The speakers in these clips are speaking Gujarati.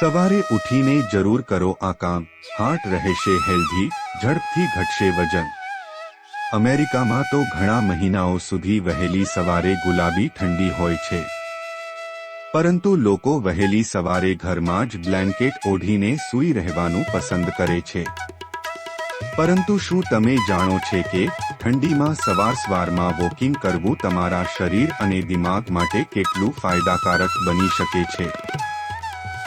સવારે ઉઠીને જરૂર કરો આ કામ. હાર્ટ રહેશે હેલ્ધી, ઝડપથી ઘટશે વજન. અમેરિકામાં તો ઘણા મહિનાઓ સુધી વહેલી સવારે ગુલાબી ઠંડી હોય છે. પરંતુ લોકો વહેલી સવારે ઘરમાં જ બ્લેન્કેટ ઓઢીને સૂઈ રહેવાનું પસંદ કરે છે. પરંતુ શું તમે જાણો છે કે ઠંડીમાં સવાર સવારમાં વોકિંગ કરવું તમારા શરીર અને દિમાગ માટે કેટલું ફાયદાકારક બની શકે છે?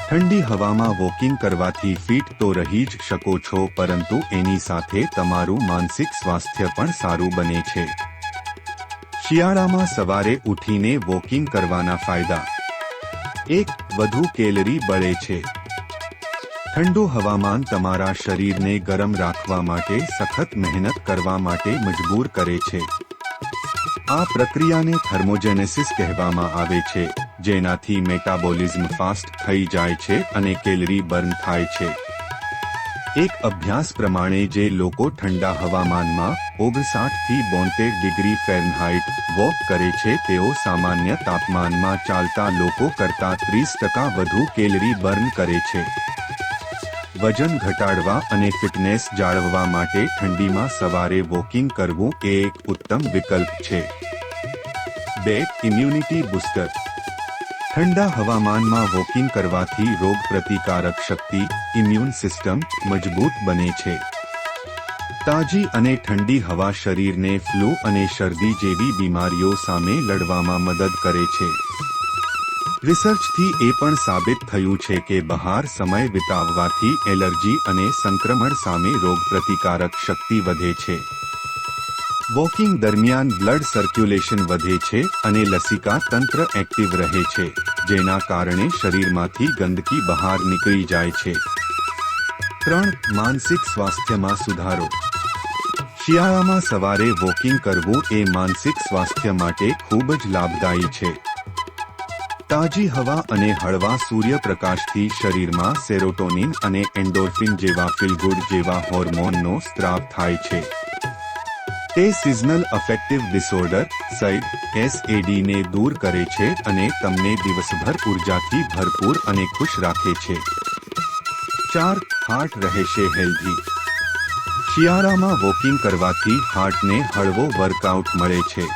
ઠંડી હવામાં વોકિંગ કરવાથી ફિટ તો રહી જ શકો છો, પરંતુ એની સાથે તમારું માનસિક સ્વાસ્થ્ય પણ સારું બને છે. શિયાળામાં સવારે ઉઠીને વોકિંગ કરવાના ફાયદા. એક, વધુ કેલરી બળે છે. ઠંડુ હવામાન તમારા શરીરને ગરમ રાખવા માટે, સખત મહેનત કરવા માટે મજબૂર કરે છે. આ પ્રક્રિયાને થર્મોજેનેસિસ કહેવામાં આવે છે. જેનાથી મેટાબોલિઝમ ફાસ્ટ થઈ જાય છે અને કેલરી બર્ન થાય છે. એક અભ્યાસ પ્રમાણે જે લોકો ઠંડા હવામાનમાં ઓગણસાઠથી બોતેર ડિગ્રી ફેરનહાઇટ વોક કરે છે, તેઓ સામાન્ય તાપમાનમાં ચાલતા લોકો કરતા ત્રીસ ટકા વધુ કેલરી બર્ન કરે છે. વજન ઘટાડવા અને ફિટનેસ જાળવવા માટે ઠંડીમાં સવારે વોકિંગ કરવું એ એક ઉત્તમ વિકલ્પ છે. બે, ઇમ્યુનિટી બુસ્ટર. ઠંડા હવામાનમાં વોકિંગ કરવાથી રોગ પ્રતિકારક શક્તિ ઇમ્યુન સિસ્ટમ મજબૂત બને છે. તાજી અને ઠંડી હવા શરીરને ફ્લૂ અને શરદી જેવી બીમારીઓ સામે લડવામાં મદદ કરે છે. રિસર્ચથી એ પણ સાબિત થયું છે કે બહાર સમય વિતાવવાથી એલર્જી અને સંક્રમણ સામે રોગ પ્રતિકારક શક્તિ વધે છે. વોકિંગ દરમિયાન બ્લડ સર્ક્યુલેશન વધે છે અને લસિકા તંત્ર એક્ટિવ રહે છે. જેના કારણે શરીરમાંથી ગંદકી બહાર નીકળી જાય છે. ત્રણ, માનસિક સ્વાસ્થ્યમાં સુધારો. શિયાળામાં સવારે વોકિંગ કરવું એ માનસિક સ્વાસ્થ્ય માટે ખૂબ જ લાભદાયી છે. તાજી હવા અને હળવા સૂર્યપ્રકાશથી શરીરમાં સેરોટોનિન અને એન્ડોર્ફિન જેવા ફિલગુડ જેવા હોર્મોનનો સ્ત્રાવ થાય છે. તે સિઝનલ અફેક્ટિવ ડિસઓર્ડર સૈડ એસએડીને દૂર કરે છે અને તમને દિવસભર ઉર્જાથી ભરપૂર અને ખુશ રાખે છે. ચાર હાર્ટ રહેશે હેલ્ધી શિયાળામાં વોકિંગ કરવાથી હાર્ટને હળવો વર્કઆઉટ મળે છે.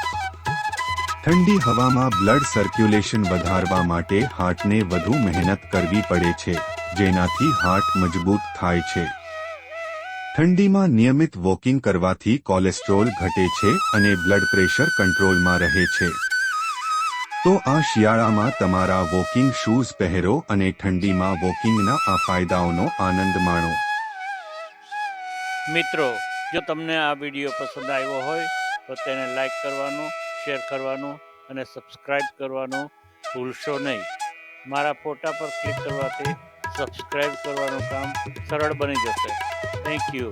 ઠંડી હવામાં બ્લડ સર્ક્યુલેશન વધારવા માટે હાર્ટને વધુ મહેનત કરવી પડે છે, જેનાથી હાર્ટ મજબૂત થાય છે. ઠંડીમાં નિયમિત વોકિંગ કરવાથી કોલેસ્ટ્રોલ ઘટે છે અને બ્લડ પ્રેશર કંટ્રોલમાં રહે છે. તો આ શિયાળામાં તમારા વોકિંગ શૂઝ પહેરો અને ઠંડીમાં વોકિંગના આ ફાયદાઓનો આનંદ માણો. મિત્રો, જો તમને આ વીડિયો પસંદ આવ્યો હોય, તો તેને લાઈક કરવાનો, શેર કરવાનો અને સબસ્ક્રાઈબ કરવાનો ભૂલશો નહીં. મારા ફોટા પર ક્લિક કરવાથી સબસ્ક્રાઈબ કરવાનું કામ સરળ બની જશે. Thank you